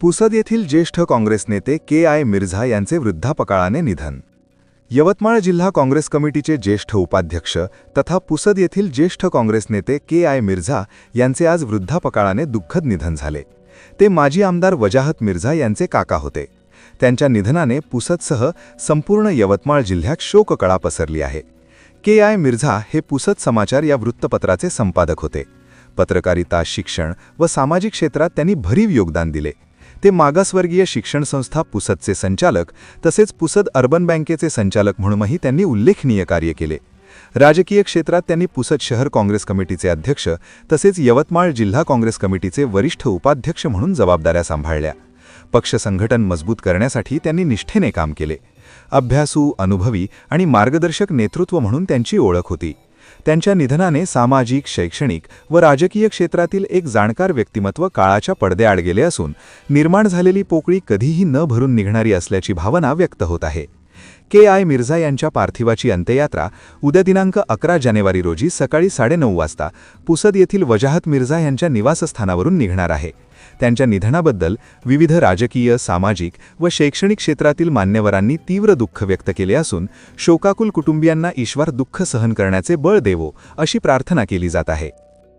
पुसद येथील ज्येष्ठ काँग्रेस नेते के आय मिर्झा यांचे वृद्धापकाळाने निधन. यवतमाळ जिल्हा काँग्रेस कमिटीचे ज्येष्ठ उपाध्यक्ष तथा पुसद येथील ज्येष्ठ काँग्रेस नेते के आय मिर्झा यांचे आज वृद्धापकाळाने दुःखद निधन झाले. ते माजी आमदार वजाहत मिर्झा यांचे काका होते. त्यांच्या निधनाने पुसदसह संपूर्ण यवतमाळ जिल्ह्यात शोककळा पसरली आहे. के आय मिर्झा हे पुसद समाचार या वृत्तपत्राचे संपादक होते. पत्रकारिता शिक्षण व सामाजिक क्षेत्रात त्यांनी भरीव योगदान दिले. ते मागासवर्गीय शिक्षण संस्था पुसदचे संचालक तसेच पुसद अर्बन बँकेचे संचालक म्हणूनही त्यांनी उल्लेखनीय कार्य केले. राजकीय क्षेत्रात त्यांनी पुसद शहर काँग्रेस कमिटीचे अध्यक्ष तसेच यवतमाळ जिल्हा काँग्रेस कमिटीचे वरिष्ठ उपाध्यक्ष म्हणून जबाबदाऱ्या सांभाळल्या. पक्ष संघटन मजबूत करण्यासाठी त्यांनी निष्ठेने काम केले. अभ्यासू अनुभवी आणि मार्गदर्शक नेतृत्व म्हणून त्यांची ओळख होती. त्यांच्या निधनाने सामाजिक शैक्षणिक व राजकीय क्षेत्रातील एक जाणकार व्यक्तिमत्व काळाच्या पडद्याआड गेले असून निर्माण झालेली पोकळी कधीही न भरून निघणारी असल्याची भावना व्यक्त होत आहे. के आय मिर्झा यांच्या पार्थिवाची अंत्ययात्रा उद्या दिनांक अकरा जानेवारी रोजी सकाळी साडेनऊ वाजता पुसद येथील वजाहत मिर्झा यांच्या निवासस्थानावरून निघणार आहे. त्यांच्या निधनाबद्दल विविध राजकीय सामाजिक व शैक्षणिक क्षेत्रातील मान्यवरांनी तीव्र दुःख व्यक्त केले असून शोकाकुल कुटुंबियांना ईश्वर दुःख सहन करण्याचे बळ देवो अशी प्रार्थना केली जात आहे.